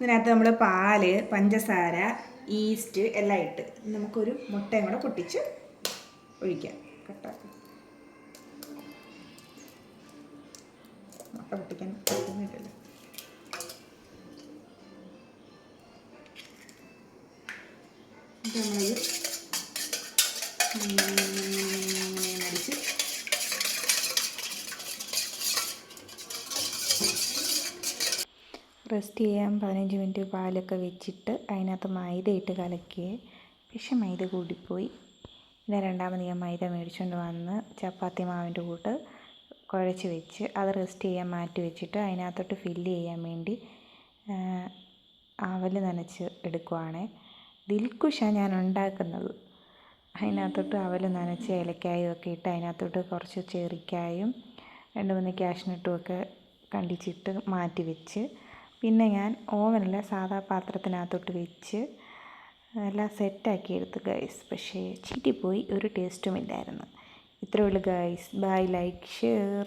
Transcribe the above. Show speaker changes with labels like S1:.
S1: ഇതിനകത്ത് നമ്മൾ പാൽ പഞ്ചസാര ഈസ്റ്റ് എല്ലാം ഇട്ട് നമുക്കൊരു മുട്ടയും കൂടെ പൊട്ടിച്ച് ഒഴിക്കാം. കട്ടാക്കാം മുട്ട പൊട്ടിക്കാൻ പറ്റുന്നില്ലല്ലോ ഇത് റെസ്റ്റ് ചെയ്യാൻ പതിനഞ്ച് മിനിറ്റ് പാലൊക്കെ വെച്ചിട്ട് അതിനകത്ത് മൈദ ഇട്ട് കലക്കി പക്ഷെ മൈദ കൂടിപ്പോയി. പിന്നെ രണ്ടാമത് ഞാൻ മൈദ മേടിച്ചുകൊണ്ട് വന്ന് ചപ്പാത്തി മാവിന്റെ കൂട്ട് കുഴച്ച് വെച്ച് അത് റെസ്റ്റ് ചെയ്യാൻ മാറ്റി വെച്ചിട്ട് അതിനകത്തോട്ട് ഫില്ല് ചെയ്യാൻ വേണ്ടി അവൽ നനച്ച് എടുക്കുവാണ്. ദിൽക്കുഷാണ് ഞാൻ ഉണ്ടാക്കുന്നത്. അതിനകത്തോട്ട് അവൽ നനച്ച് ഏലക്കായും ഒക്കെ ഇട്ട് അതിനകത്തോട്ട് കുറച്ച് ചെറിക്കായും രണ്ട് മൂന്ന് ക്യാഷ്നട്ടും ഒക്കെ കണ്ടിച്ചിട്ട് മാറ്റി വെച്ച് പിന്നെ ഞാൻ ഓവനിൽ സാധാ പാത്രത്തിനകത്തോട്ട് വെച്ച് എല്ലാം സെറ്റാക്കി എടുത്തു ഗൈസ് പക്ഷേ ചീറ്റിപ്പോയി. ഒരു ടേസ്റ്റും ഇല്ലായിരുന്നു. ഉള്ളൂ ഗൈസ് ബൈ ലൈക്ക് ഷെയർ